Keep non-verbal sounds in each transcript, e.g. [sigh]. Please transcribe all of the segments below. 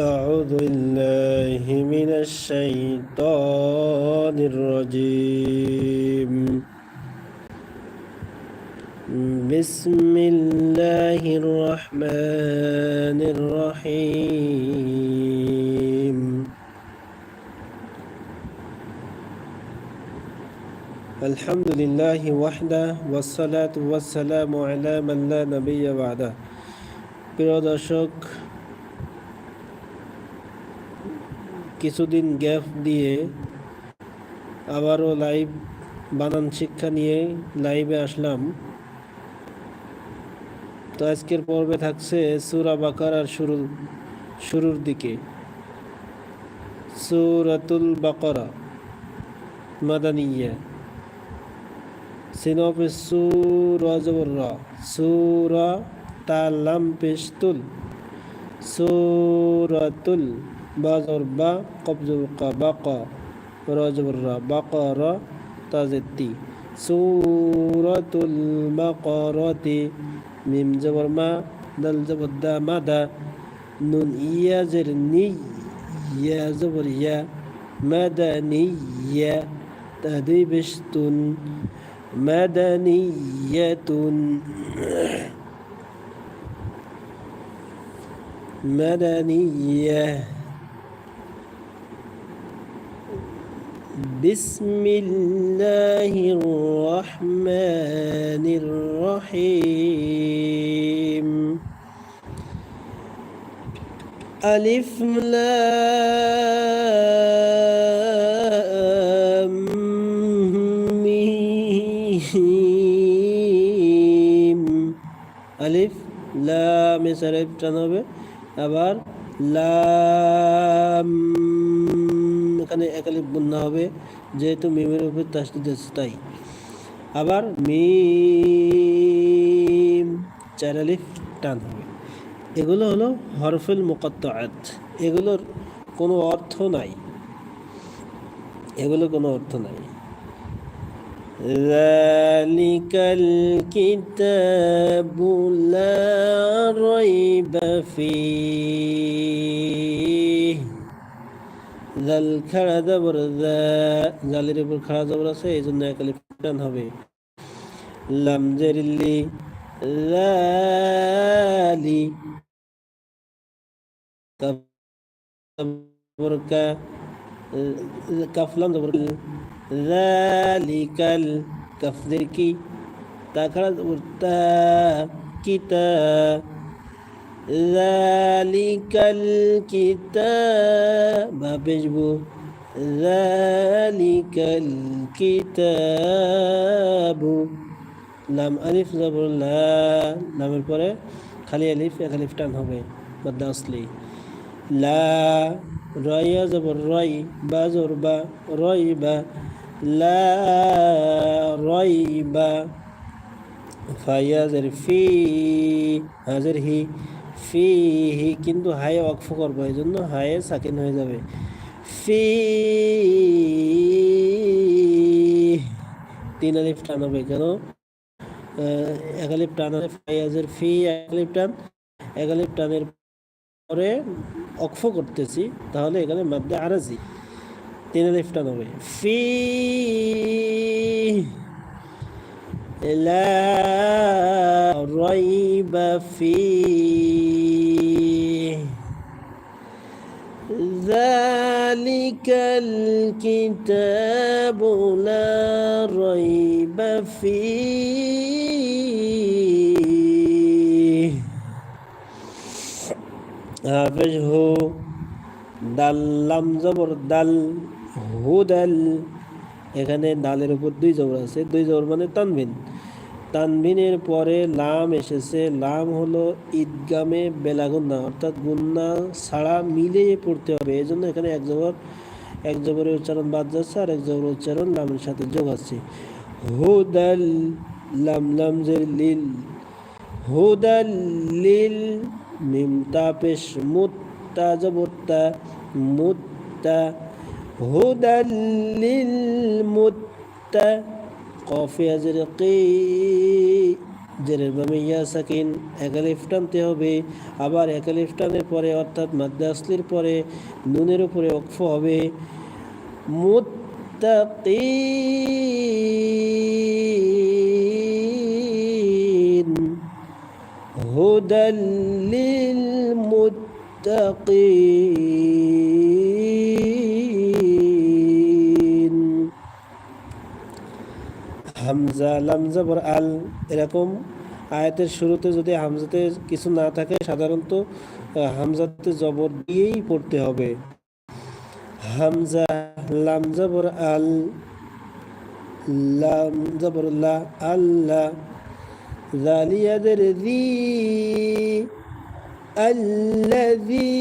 أعوذ بالله من الشيطان الرجيم بسم الله الرحمن الرحيم الحمد لله وحده والصلاة والسلام على من لا نبي بعده প্রিয় দর্শক কিছুদিন গ্যাপ দিয়ে আবারও লাইভ বানান শিক্ষা নিয়ে লাইভে আসলাম। তো আজকের পর্বে থাকছে সুরা বাকারার শুরু, শুরুর দিকে। সুরাতুল বাকারা, মাদানিয়া। সিনফ সুরা জবর সুরা তালাম পেস্তুল সুরাতুল با زبر با قبض زبر قا باقا را زبر را بقرة تازتي سورة البقرات ميم زبر ما دل زبر دا مادا نون يا زرني يا زبر يا مدنية تدبشت مدنية [coughs] مدنية بسم الله الرحمن الرحيم ألف لام ميم ألف لام سرب টানবে আবার লাম এখানে একালিপ বন্যা হবে যেহেতু মিমের উপর তাসদিদ আছে তাই আবার মিম চার আলিফ টান হবে এগুলো হলো হরফুল মুকত্তাআত এগুলোর কোনো অর্থ নাই এগুলো কোনো অর্থ নাই ذلك الكتاب لا ريب فيه জাল খাড়া জবর জালের উপর খাড়া জবর আছে এই জন্য একালি টান হবে। লাম জেরিল্লি লালি জবর কা কাফলাম জবর জালিকাল কাফদের কি, তা খাড়া জবর তা কিতা জালিকাল কিতাব বেজবু জালিকাল কিতাবু। লাম আলিফ জবরুল্লা লামের পরে খালি আলিফ, এক আলিফ টান হবে বাদ্দা আসলি লা, রয়া, জবর, রয়, বা, জোর, বা, রয়, বা। লা, রয়, বা। ফায়াজের ফি হাজের হি। ফিহি, কিন্তু হায়ে অকফ করব এই জন্য হায়ে সাকিন হয়ে যাবে। ফি তিন আলিফ টান হবে কেন? এক আলিফ টান ফাইয়াজের ফি, এক আলিফ টান, এক আলিফ টানের পরে অকফ করতেছি, তাহলে এখানে মাদ্দা আরাজি, তিন আলিফ টান হবে। ফি লা রাইবা ফি ذلك الكتاب لا ريب فيه حافظه দাল্লাম জবর দাল হুদাল এখানে দালের উপর দুই জবর আছে দুই জবর মানে তানবিন তানবিনের পরে লাম এসেছে। লাম হলো ঈদগামে বেলাগুন্না, অর্থাৎ গুন্না ছাড়া মিলিয়ে পড়তে হবে। এই জন্য এখানে এক জবর, এক জবরের উচ্চারণ বাদ যাচ্ছে আর এক জবরের উচ্চারণ লামের সাথে যোগ আছে। হুদাল লাম লাম যে লিল, হুদাল লিল মিমতা পেশ মুত্তা জবরতা মুত্তা, হুদাল লিল মুত্তা কফি আজের কি? জেরের বামে ইয়া সাকিন একালিফ টানতে হবে। আবার একালিফ টানের পরে, অর্থাৎ মাদ্দা আসলির পরে, নুনের উপরে অক্ফ হবে। মুত্তাকিন। হুদাল লিল মুত্তাকিন। হামজা লামজা বর আল এরকম আয়াতের শুরুতে যদি হামজাতে কিছু না থাকে সাধারণত আহ, হামজাতে জবর দিয়েই পড়তে হবে হামজা লামজা বর আল লামজা বর লা আল্লাহ জালিয়াদের দি الذي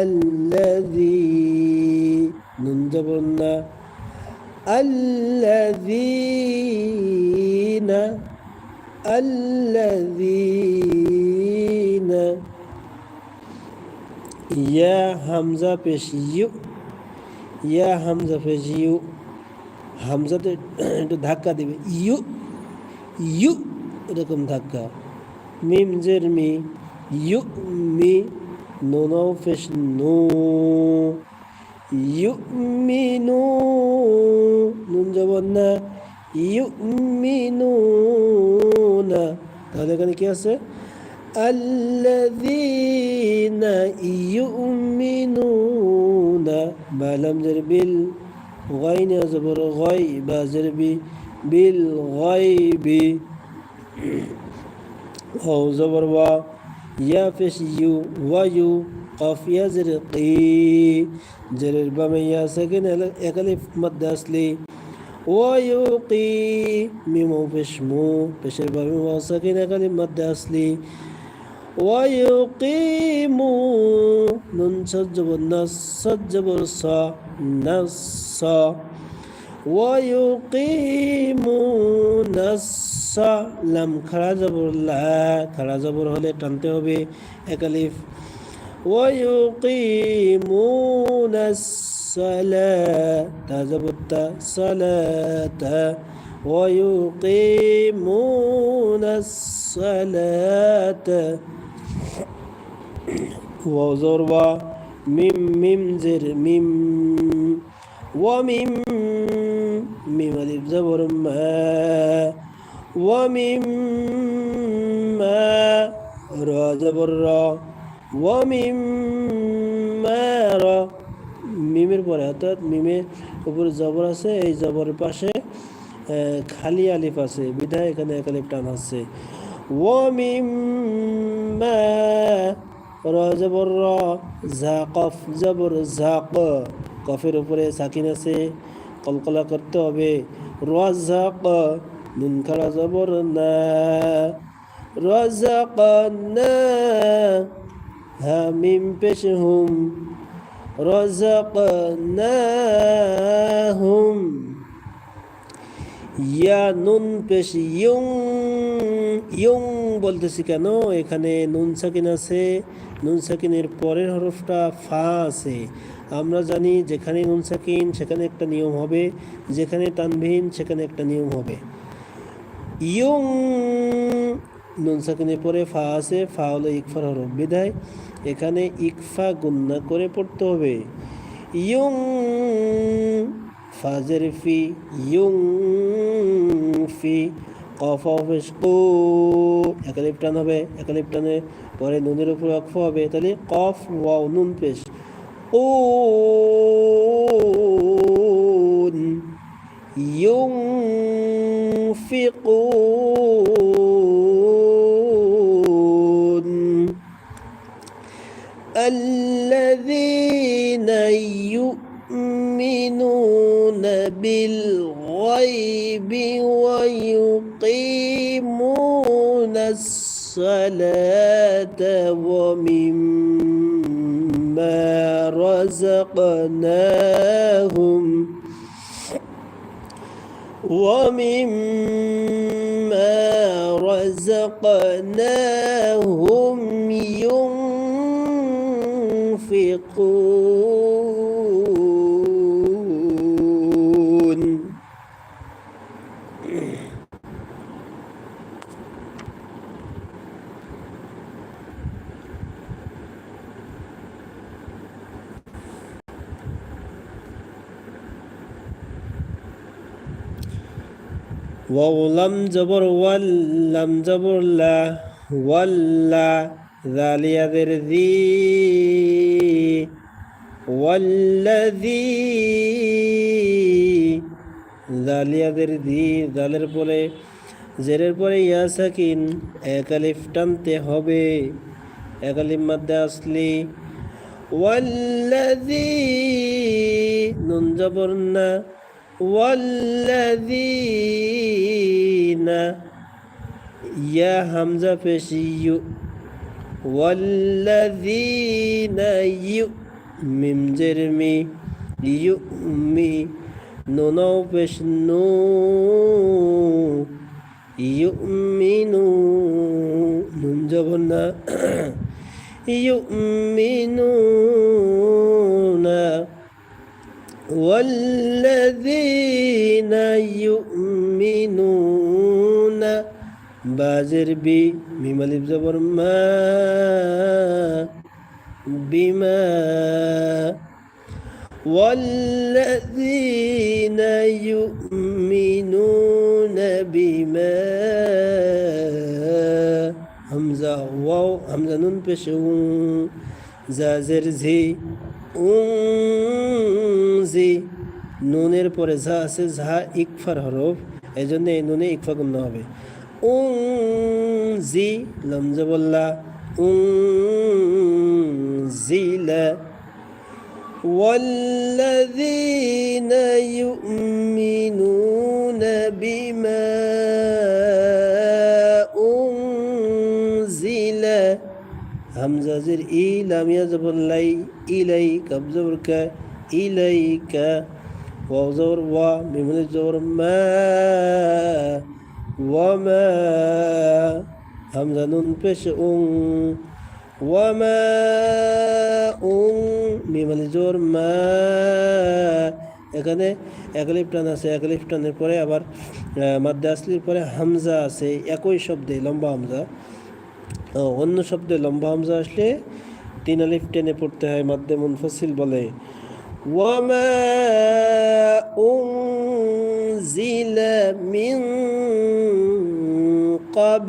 الذي ننجبنا الذين الذين يا حمزة পেশ ইউ ইয়া হামজা পেশ ইউ হামজাতে একটু ধাক্কা দিবে ইউ ইউ এরকম ধাক্কা মিম জের মি ইউ মি নোনাও পেশ নো ইউ মি নো নুন জবন না ইউ মি নো না তাহলে এখানে কি আছে الذين يؤمنون بلم বিল غين زبر غيب زربي بالغيب أو زبر و يا فش يو ويو قف يا زرقي جرر بم يا سكن اكلف مد اصلي ويوقي ميمو فشمو فشر بم وسكن اكلف مد اصلي ويقيموا نون سجب النص سجب الصا نص ويقيمون الص لم খাড়া জবর লা খাড়া জবর হলে টানতে হবে একালিফ ويقيمون الصلاة. تزبط صلاة. ويقيمون الصلاة. وزربا ميم ميم زر ميم. وميم ميم ألف زبر ما. وميم ما. را زبر را. র মিমের পরে, অর্থাৎ মিমের উপরে জবর আছে, এই জবরের পাশে খালি আলিফ আছে, বিধায় এখানে এক আলিফ টান আছে। ও মিম র জবর র, ঝা কফ, জবর ঝা ক। কফের উপরে সাকিন আছে, কলকলা করতে হবে। র ঝা ক, নুন খাড়া জবর না। র ঝা ক না। পেশ হুম رزقناهم ইয়া নুন পেশ ইয়ং ইয়ং বলতেছি কেন এখানে নুন সাকিন আছে নুন সাকিনের পরের হরফটা ফা আছে আমরা জানি যেখানে নুন সাকিন সেখানে একটা নিয়ম হবে যেখানে তানভিন সেখানে একটা নিয়ম হবে ইয়ং নুনসাকিনে পরে ফা আছে ফা হলো ইকফার হরফ বিদায় এখানে ইকফা গুন্না করে পড়তে হবে ইয়ং ফাজের ফি ইয়ং ফি কফ অফেস কো একালিপ টান হবে একালিপ টানে পরে নুনের উপর অক্ষ হবে তাহলে কফ ওয়াও নুন পেশ ও ইয়ং ফি কো ومما رزقناهم ومما رزقناهم ينفقون. ওয়াও লাম জবর ওয়াল লাম জবর লা ওয়াল্লা জালিয়াদের দি ওয়াল্লাযী জালিয়াদের দি জালের পরে জেরের পরে ইয়া সাকিন এক আলিফ টানতে হবে। এক আলিফ মাদ্দে আসলি। ওয়াল্লাযী নুন জবর না والذين يا حمزة فشيو والذين يو ميم جرمي يو مي نونو فشنو يؤمنو نون جبنا يؤمنون والذين يؤمنون. بازر بي ميم ألف زبر ما. بما. والذين يؤمنون بما. همزة واو همزة نون بشون زازر زي উনজি নুনের পরে ঝা আছে ঝা ইকফার হরফ এই জন্য এই নুনে ইকফা গুণ হবে উনজি লমজবল্লা উনজিলা والذين يؤمنون بما হামজাজের ই লামিয়া জবর লাই ইলাই কবজবর কা ইলাই কা ওয়াও ওয়া মিমুন জবর মা ওয়া মা হামজা নুন পেশ উং ওয়া মা উং মিমুন জবর মা এখানে এক টান আছে, এক টানের পরে আবার মাদ্রাসলির পরে হামজা আছে, একই শব্দে লম্বা হামজা। অন্য শব্দে লম্বা হামজা আসলে তিন আলিফ টেনে পড়তে হয় মাদ্দে মুনফসিল বলে ওয়ামা উনজিলা মিন قبل